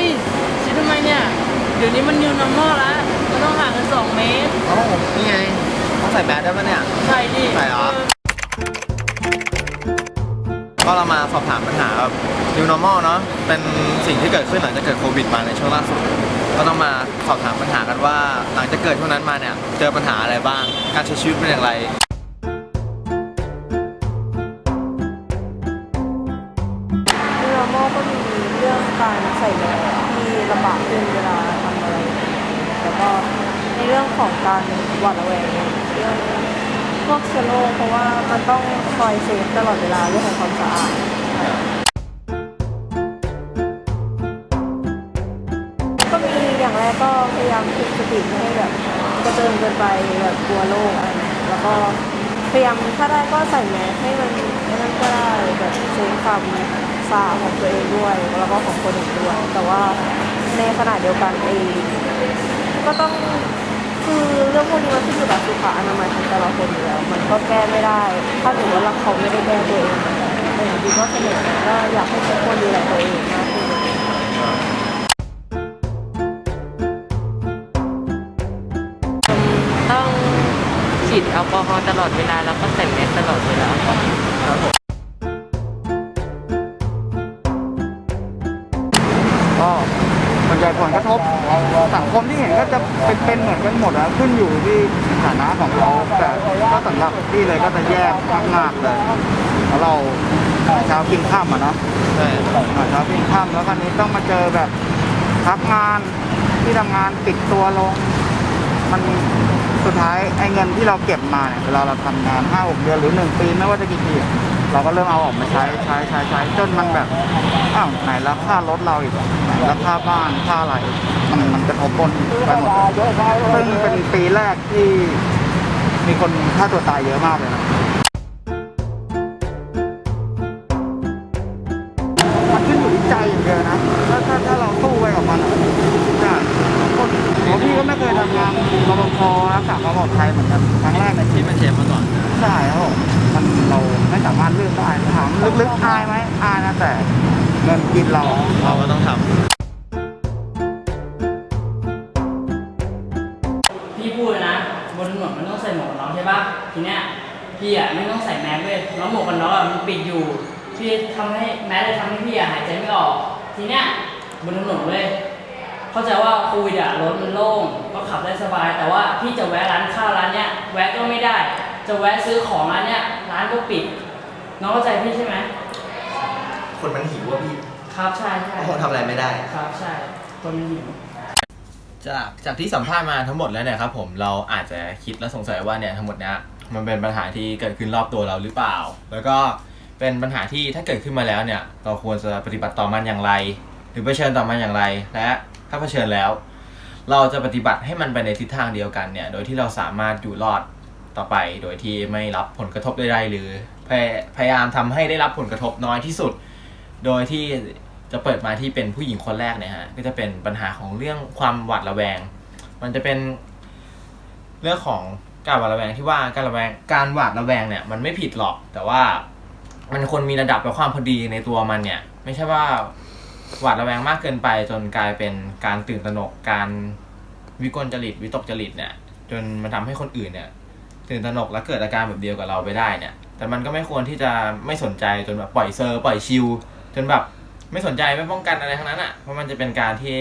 ฮ้ยคิดทำไมเนี่ย เดี๋ยวนี้มัน new normal แล้วมันต้องห่างกัน2เมตร เอ้านี่ไงต้องใส่แมสได้ปะเนี่ย ใช่ดิใส่เหรอ ก็เรามาสอบถามปัญหาแบบ new normal เนาะเป็นสิ่งที่เกิดขึ้นหลังจากเกิดโควิดมาในช่วงล่าสุด ก็ต้องมาสอบถามปัญหากันว่าหลังจากเกิดช่วงนั้นมาเนี่ย เจอปัญหาอะไรบ้าง การใช้ชีวิตเป็นอย่างไร เรื่องของการหวาดระแวงเรื่องพวกเชื้อโรคเพราะว่ามันต้องคอยเซฟตลอดเวลาเรื่องของความสะอาดก็มีอย่างแรกก็พยายามฝึกสติไม่ให้แบบกระเจิงเกินไปแบบกลัวโรคอะไรเงี้ยแล้วก็พยายามถ้าได้ก็ใส่แมสให้มันให้มันก็ได้แบบเซฟความสะอาดของตัวเองด้วย แล้วก็ของคนอื่นด้วย แต่ว่าในขณะเดียวกันเองก็ต้อง คือเรื่องพวกนี้มันขึ้นอยู่กับสุขอนามัยของแต่ละคนอยู่แล้ว มันก็แก้ไม่ได้ ถ้าถือว่าเราเขาไม่ได้แก้ตัวเองแต่อย่างที่ก็เสนอก็อยากให้ทุกคนดูแลตัวเองมากขึ้นต้องฉีดแอลกอฮอล์ตลอดเวลาแล้วก็ใส่แมสตลอดเวลาก็ สังคมที่เห็นก็จะเป็นเป็นเหมือนกันหมดอะขึ้นอยู่ที่ฐานะของเขาแต่ก็สำหรับที่เลยก็จะแยกมากๆเลยแล้วเราหาเช้ากินข้ามอะเนาะใช่หาเช้ากินข้ามแล้วคราวนี้ต้องมาเจอแบบพักงานที่ทำงานปิดตัวลง มันสุดท้ายไอ้เงินที่เราเก็บมาเนี่ยเวลาเราทำงานห้าหกเดือนหรือหนึ่งปีไม่ว่าจะกี่ปีอะ เราก็เริ่มเอาออกมาใช้ใช้ใช้ใช้จนมันแบบอ้าวไหนราคารถเราอีกอะไหนราคาบ้านค่าอะไรมันมันกระทบปนไปหมดซึ่งเป็นปีแรกที่มีคนฆ่าตัวตายเยอะมากเลยนะมันขึ้นอยู่ที่ใจอย่างเดียวนะถ้าถ้าถ้าเราสู้ไปกับมันอะจะคนผมพี่ก็ไม่เคยทำงานรปภรักษาความปลอดภัยเหมือนกันครั้งแรกในชีที่วิตเป็นเชฟมาก่อนใช่ครับผ มมันเราไม่สามารถเลือกได้ถามลึกๆอายไหมอายนะแต่เงินกินเราเราก็ต้องทพี่พูดนะบนถนนมันต้องใส่หมวกกันน็อกใช่ปะทีเนี้ยพี่อะไม่ต้องใส่แมสเว้ยแล้วหมวกกันน็อกอะมันปิดอยู่พี่ทำให้แมสเลยทำให้พี่อะหายใจไม่ออก ทีเนี้ยบนถนนเว้ยเข้าใจว่าโควิดอะรถมันโล่งก็ขับได้สบาย แต่ว่าพี่จะแวะร้านข้าวร้านเนี้ยแวะก็ไม่ได้ จะแวะซื้อของร้านเนี้ย ร้านก็ปิด น้องเข้าใจพี่ใช่ไหมำคนมันหิวอะพี่ครับใช่ใช่คงทำอะไรไม่ได้ ครับใช่คนมันหิว จากจากที่สัมภาษณ์มาทั้งหมดแล้วเนี่ยครับผมเราอาจจะคิดและสงสัยว่าเนี่ยทั้งหมดเนี้ยมันเป็นปัญหาที่เกิดขึ้นรอบตัวเราหรือเปล่า แล้วก็เป็นปัญหาที่ถ้าเกิดขึ้นมาแล้วเนี่ยเราควรจะปฏิบัติต่อมันอย่างไร หรือเผชิญต่อมันอย่างไร และถ้าเผชิญแล้ว เราจะปฏิบัติให้มันไปในทิศทางเดียวกันเนี่ยโดยที่เราสามารถอยู่รอด ต่อไปโดยที่ไม่รับผลกระทบใดๆหรือพยพยายามทำให้ได้รับผลกระทบน้อยที่สุด โดยที่จะเปิดมาที่เป็นผู้หญิงคนแรกเนี่ยฮะก็จะเป็นปัญหาของเรื่องความหวาดระแวง มันจะเป็นเรื่องของการหวาดระแวงที่ว่าการระแวงการหวาดระแวงเนี่ยมันไม่ผิดหรอก แต่ว่ามันควรมีระดับและความพอดีในตัวมันเนี่ย ไม่ใช่ว่าหวาดระแวงมากเกินไปจนกลายเป็นการตื่นตระหนกการวิกลจริตวิตกจริตเนี่ยจนมันทำให้คนอื่นเนี่ย ตื่นตระหนกและเกิดอาการแบบเดียวกับเราไปได้เนี่ย แต่มันก็ไม่ควรที่จะไม่สนใจจนแบบปล่อยเซอร์ปล่อยชิลจนแบบไม่สนใจไม่ป้องกันอะไรทั้งนั้นอะเพราะมันจะเป็นการที่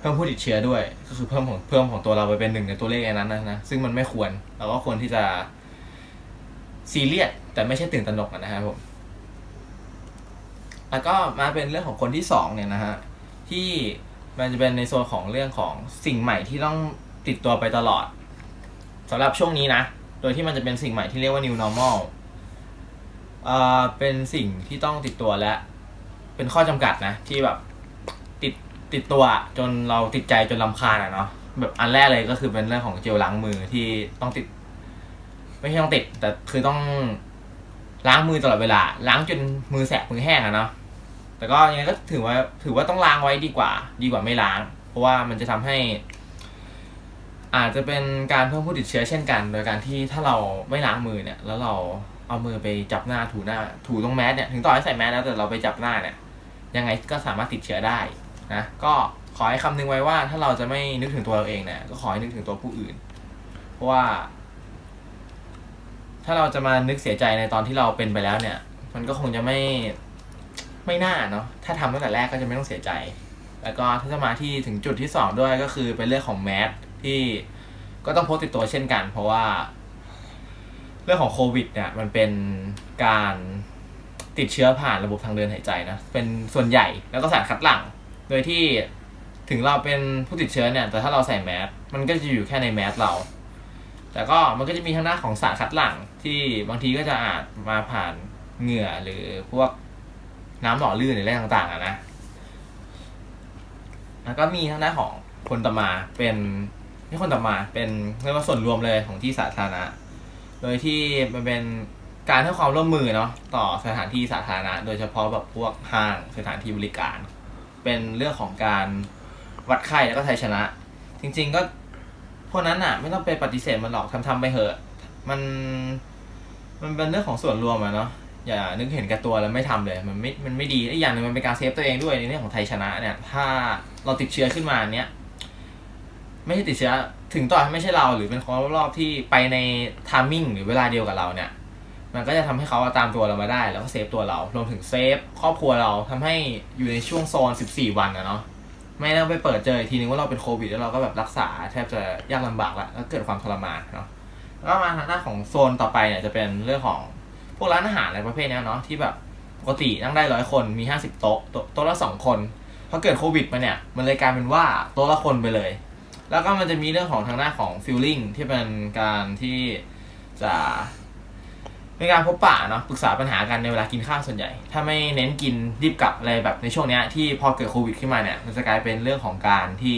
เพิ่มผู้ติดเชื้อด้วย ก็คือเพิ่มของเพิ่มของตัวเราไปเป็นหนึ่งในตัวเลขในนั้นนะนะซึ่งมันไม่ควรเราก็ควรที่จะซีเรียสแต่ไม่ใช่ตื่นตระหนกนะครับผมแล้วก็มาเป็นเรื่องของคนที่สองเนี่ยนะฮะที่มันจะเป็นในโซนของเรื่องของสิ่งใหม่ที่ต้องติดตัวไปตลอด สำหรับช่วงนี้นะ โดยที่มันจะเป็นสิ่งใหม่ที่เรียกว่า new normal เอ่อเป็นสิ่งที่ต้องติดตัวและ เป็นข้อจำกัดนะ ที่แบบติดติดตัวจนเราติดใจจนลำคาญอะเนาะแบบอันแรกเลยก็คือเป็นเรื่องของเจลล้างมือที่ต้องติด ไม่ใช่ต้องติด แต่คือต้องล้างมือตลอดเวลา ล้างจนมือแสบมือแห้งอะเนาะแต่ก็ยังไงก็ถือว่าถือว่าต้องล้างไว้ดีกว่า ดีกว่าไม่ล้าง เพราะว่ามันจะทำให้ อาจจะเป็นการเพิ่มผู้ติดเชื้อเช่นกัน โดยการที่ถ้าเราไม่ล้างมือเนี่ย แล้วเราเอามือไปจับหน้าถูหน้า ถูตรงแมสเนี่ย ถึงต่อให้ใส่แมสแล้วแต่เราไปจับหน้าเนี่ย ยังไงก็สามารถติดเชื้อได้นะ ก็ขอให้คำนึงไว้ว่าถ้าเราจะไม่นึกถึงตัวเราเองเนี่ย ก็ขอให้นึกถึงตัวผู้อื่น เพราะว่า ถ้าเราจะมานึกเสียใจในตอนที่เราเป็นไปแล้วเนี่ย มันก็คงจะไม่ไม่น่าเนาะ ถ้าทำตั้งแต่แรกก็จะไม่ต้องเสียใจ แล้วก็ถ้าจะมาที่ถึงจุดที่สองด้วยก็คือเป็นเรื่องของแมส ที่ก็ต้องพกติดตัวเช่นกัน เพราะว่า เรื่องของโควิดเนี่ยมันเป็นการติดเชื้อผ่านระบบทางเดินหายใจนะ เป็นส่วนใหญ่แล้วก็สารคัดหลั่ง โดยที่ถึงเราเป็นผู้ติดเชื้อเนี่ย แต่ถ้าเราใส่แมสมันก็จะอยู่แค่ในแมสเรา แต่ก็มันก็จะมีทางด้านของสารคัดหลั่งที่บางทีก็จะอาจมาผ่านเหงื่อหรือพวกน้ำหล่อลื่นหรืออะไรต่างๆอะนะ แล้วก็มีทางด้านของคนต่อมาเป็น ไม่คนต่อมาเป็นเรียกว่าส่วนรวมเลยของที่สาธารณะ โดยที่มันเป็นการให้ความร่วมมือเนาะต่อสถานที่สาธารณะ โดยเฉพาะแบบพวกห้างสถานที่บริการ เป็นเรื่องของการวัดไข้แล้วก็ไทยชนะ จริง ๆก็พวกนั้นอะ ไม่ต้องไปปฏิเสธมันหรอกทำทำไปเถอะ มัน มันเป็นเรื่องของส่วนรวมอะเนาะอย่านึกเห็นแก่ตัวแล้วไม่ทำเลย มันไม่ มันไม่ดีและอีกอย่างหนึ่งมันเป็นการเซฟตัวเองด้วยในเรื่องของไทยชนะเนี่ย ถ้าเราติดเชื้อขึ้นมาเนี้ย ไม่ใช่ติดเชื้อถึงต่อให้ไม่ใช่เราหรือเป็นคนรอบๆที่ไปในทามมิ่งหรือเวลาเดียวกับเราเนี่ย มันก็จะทำให้เขาตามตัวเรามาได้ แล้วก็เซฟตัวเรารวมถึงเซฟครอบครัวเราทำให้อยู่ในช่วงโซน 14 วันนะเนาะไม่ต้องไปเปิดเจออีกทีนึงว่าเราเป็นโควิดแล้วเราก็แบบรักษาแทบจะยากลำบากละแล้วเกิดความทรมานเนาะแล้วก็มาทางด้าของโซนต่อไปเนี่ยจะเป็นเรื่องของพวกร้านอาหารอะไรประเภทนี้เนาะที่แบบปกตินั่งได้ร้อยคนมี 50 โต๊ะโต๊ะโต๊ะละสองคนพอเกิดโควิดมาเนี่ยมันเลยกลายเป็นว่าโต๊ะละคนไปเลย แล้วก็มันจะมีเรื่องของทางด้าของฟิลลิ่งที่เป็นการที่จะเป็นการพบปะเนาะปรึกษาปัญหากันในเวลากินข้าวส่วนใหญ่ ถ้าไม่เน้นกินรีบกลับอะไรแบบในช่วงเนี้ยที่พอเกิดโควิดขึ้นมาเนี่ยมันจะกลายเป็นเรื่องของการที่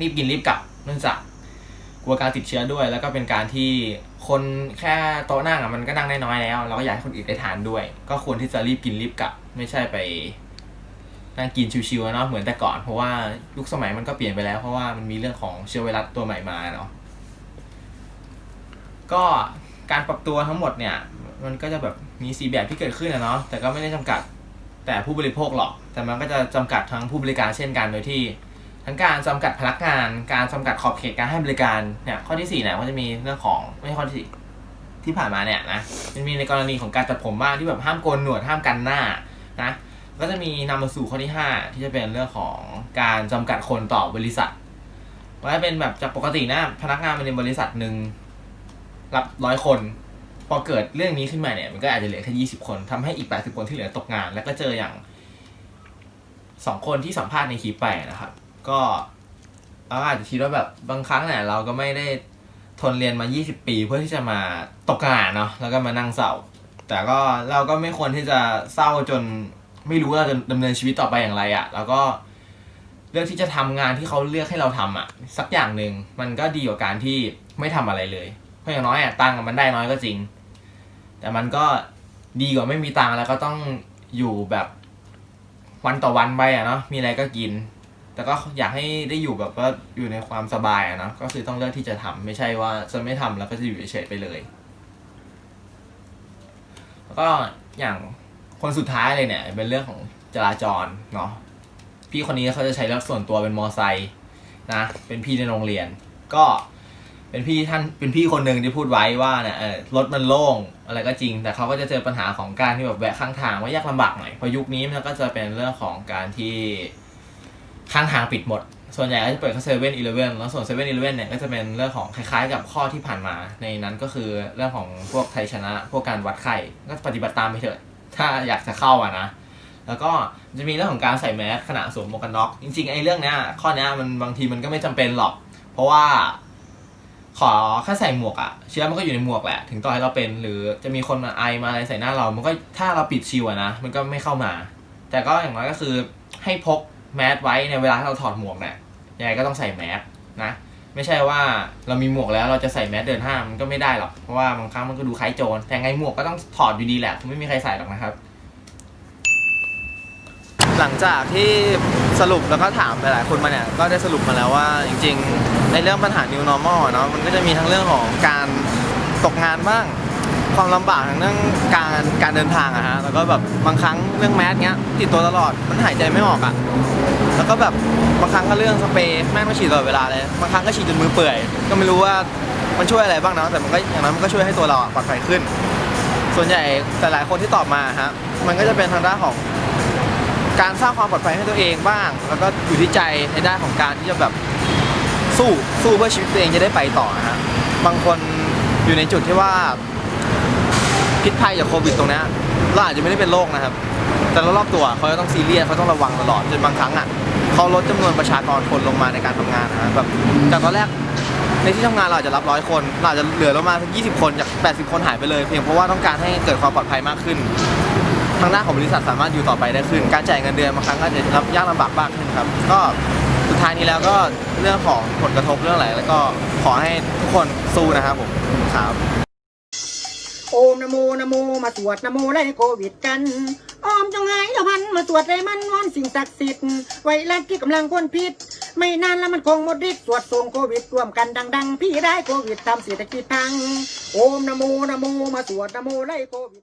รีบกินรีบกลับเนื่องจากกลัวการติดเชื้อด้วย แล้วก็เป็นการที่คนแค่โต๊ะนั่งอะมันก็นั่งได้น้อยแล้ว เราก็อยากให้คนอื่นได้ทานด้วย ก็ควรที่จะรีบกินรีบกลับ ไม่ใช่ไป นั่งกินชิวๆเนาะเหมือนแต่ก่อน เพราะว่ายุคสมัยมันก็เปลี่ยนไปแล้ว เพราะว่ามันมีเรื่องของเชื้อไวรัสตัวใหม่มาเนาะก็การปรับตัวทั้งหมดเนี่ย มันก็จะแบบมีสีแบบที่เกิดขึ้นอะเนาะแต่ก็ไม่ได้จำกัดแต่ผู้บริโภคหรอก แต่มันก็จะจำกัดทั้งผู้บริการเช่นกันโดยที่ ทั้งการจำกัดพนักงาน การจำกัดขอบเขตการให้บริการเนี่ยข้อที่สี่เนี่ยก็จะมีเรื่องของไม่ใช่ข้อที่สี่ที่ผ่านมาเนี่ยนะมันมีในกรณีของการตัดผมบ้างที่แบบห้ามโกนหนวดห้ามกันหน้านะ ก็จะมีนำมาสู่ข้อที่ 5 ที่จะเป็นเรื่องของการจำกัดคนต่อบริษัทว่าเป็นแบบจากปกตินะพนักงานในบริษัทหนึ่งรับร้อยคน พอเกิดเรื่องนี้ขึ้นมาเนี่ย มันก็อาจจะเหลือแค่ยี่สิบคนทำให้อีกแปดสิบคนที่เหลือตกงาน แล้วก็เจออย่างสองคนที่สัมภาษณ์ในคลิปไปนะครับ ก็เราอาจจะคิดว่าแบบบางครั้งเนี่ยเราก็ไม่ได้ทนเรียนมา20ปีเพื่อที่จะมาตกงานเนาะแล้วก็มานั่งเศร้า แต่ก็เราก็ไม่ควรที่จะเศร้าจน ไม่รู้ว่าเราจะดำเนินชีวิตต่อไปอย่างไรอะ่ะ แล้วก็เลือกที่จะทำงานที่เขาเลือกให้เราทำอะ สักอย่างหนึ่งมันก็ดีกว่าการที่ไม่ทำอะไรเลย เพราะอย่างน้อยอะ่ะตังค์มันได้น้อยก็จริง แต่มันก็ดีกว่าไม่มีตังค์แล้วก็ต้องอยู่แบบวันต่อวันไปอะเนาะมีอะไรก็กิน แต่ก็อยากให้ได้อยู่แบบว่าอยู่ในความสบายอะเนาะก็คือต้องเลือกที่จะทำไม่ใช่ว่าจะไม่ทำแล้วก็จะอยู่เฉยๆไปเลย แล้วก็อย่าง คนสุดท้ายเลยเนี่ย เป็นเรื่องของจราจรเนาะพี่คนนี้เขาจะใช้รถส่วนตัวเป็นมอไซค์นะเป็นพี่ในโรงเรียน ก็เป็นพี่ท่านเป็นพี่คนหนึ่งที่พูดไว้ว่าเนี่ยรถมันโล่งอะไรก็จริง แต่เขาก็จะเจอปัญหาของการที่แบบแวะข้างทางว่ายากลำบากหน่อยเพราะยุคนี้มันก็จะเป็นเรื่องของการที่ข้างทางปิดหมด ส่วนใหญ่ก็จะเปิดแค่เซเว่นอีเลฟเว่นแล้วส่วนเซเว่นอีเลฟเว่นเนี่ยก็จะเป็นเรื่องของคล้ายๆ กับข้อที่ผ่านมา ในนั้นก็คือเรื่องของพวกไทยชนะ พวกการวัดไข้ก็ปฏิบัติตามไปเถอะ ถ้าอยากจะเข้าอะนะ แล้วก็จะมีเรื่องของการใส่แมสขณะสวมหมวกกันน็อก จริงๆไอ้เรื่องเนี้ยข้อเนี้ยมันบางทีมันก็ไม่จำเป็นหรอก เพราะว่า ขอแค่ใส่หมวกอะเชื้อมันก็อยู่ในหมวกแหละ ถึงต่อให้เราเป็น หรือจะมีคนมาไอมาอะไรใส่หน้าเรา มันก็ถ้าเราปิดชิวอะนะ มันก็ไม่เข้ามา แต่ก็อย่างน้อยก็คือให้พกแมสไว้ในเวลาที่เราถอดหมวกเนี่ยยังไงก็ต้องใส่แมสนะ ไม่ใช่ว่าเรามีหมวกแล้วเราจะใส่แมสเดินห้างมันก็ไม่ได้หรอก เพราะว่าบางครั้งมันก็ดูคล้ายโจร แต่ไงหมวกก็ต้องถอดอยู่ดีแหละคงไม่มีใครใส่หรอกนะครับ หลังจากที่สรุปแล้วก็ถามไปหลายคนมาเนี่ย ก็ได้สรุปมาแล้วว่าจริงๆ ในเรื่องปัญหา new normal เนาะ มันก็จะมีทั้งเรื่องของการตกงานบ้าง ความลำบากทางเรื่องการการเดินทางอะฮะ แล้วก็แบบบางครั้งเรื่องแมสเงี้ยติดตัวตลอด มันหายใจไม่ออกอะแล้วก็แบบ บางครั้งก็เรื่องสเปรย์แม่งก็ฉีดตลอดเวลาเลยบางครั้งก็ฉีดจนมือเปื่อย ก็ไม่รู้ว่ามันช่วยอะไรบ้างนะแต่มันก็อย่างนั้นมันก็ช่วยให้ตัวเราอะปลอดภัยขึ้น ส่วนใหญ่แต่หลายคนที่ตอบมาฮะมันก็จะเป็นทางด้านของการสร้างความปลอดภัยให้ตัวเองบ้าง แล้วก็อยู่ที่ใจในด้านของการที่จะแบบสู้สู้เพื่อชีวิตตัวเองจะได้ไปต่อฮะบางคนอยู่ในจุดที่ว่าพิษภัยจากโควิดตรงนี้เราอาจจะไม่ได้เป็นโรคนะครับ แต่รอบตัวเขาจะต้องซีเรียสเขาต้องระวังตลอดจนบางครั้งอะ เขาลดจำนวนประชากรคนลงมาในการทำงานนะแบบจากตอนแรกในที่ทำงานเราอาจจะรับร้อยคนเราอาจจะเหลือประมาสัก20คนจาก80คนหายไปเลย เพียงเพราะว่าต้องการให้เกิดความปลอดภัยมากขึ้น ทางด้านของบริษัทสามารถอยู่ต่อไปได้ขึ้น การจ่ายเงินเดือนบางครั้งก็จะรับยากลำบากมากขึ้นครับ ก็สุดท้ายนี้แล้วก็เรื่องของผลกระทบเรื่องอะไรแล้วก็ขอให้ทุกคนสู้นะครับผมครับ โอมนะโมนะโมมาสวดนะโมไล่โควิดกัน ออมจงหายละพันมาสวดเลยมันวอนสิ่งศักดิ์สิทธิ์ไวรัสที่กำลังก้นพิษ ไม่นานแล้วมันคงหมดฤทธิ์สวดส่งโควิดรวมกันดัง ๆ พี่ได้โควิดทำเศรษฐกิจพัง โอมนะโมนะโมมาสวดนะโมไล่โควิด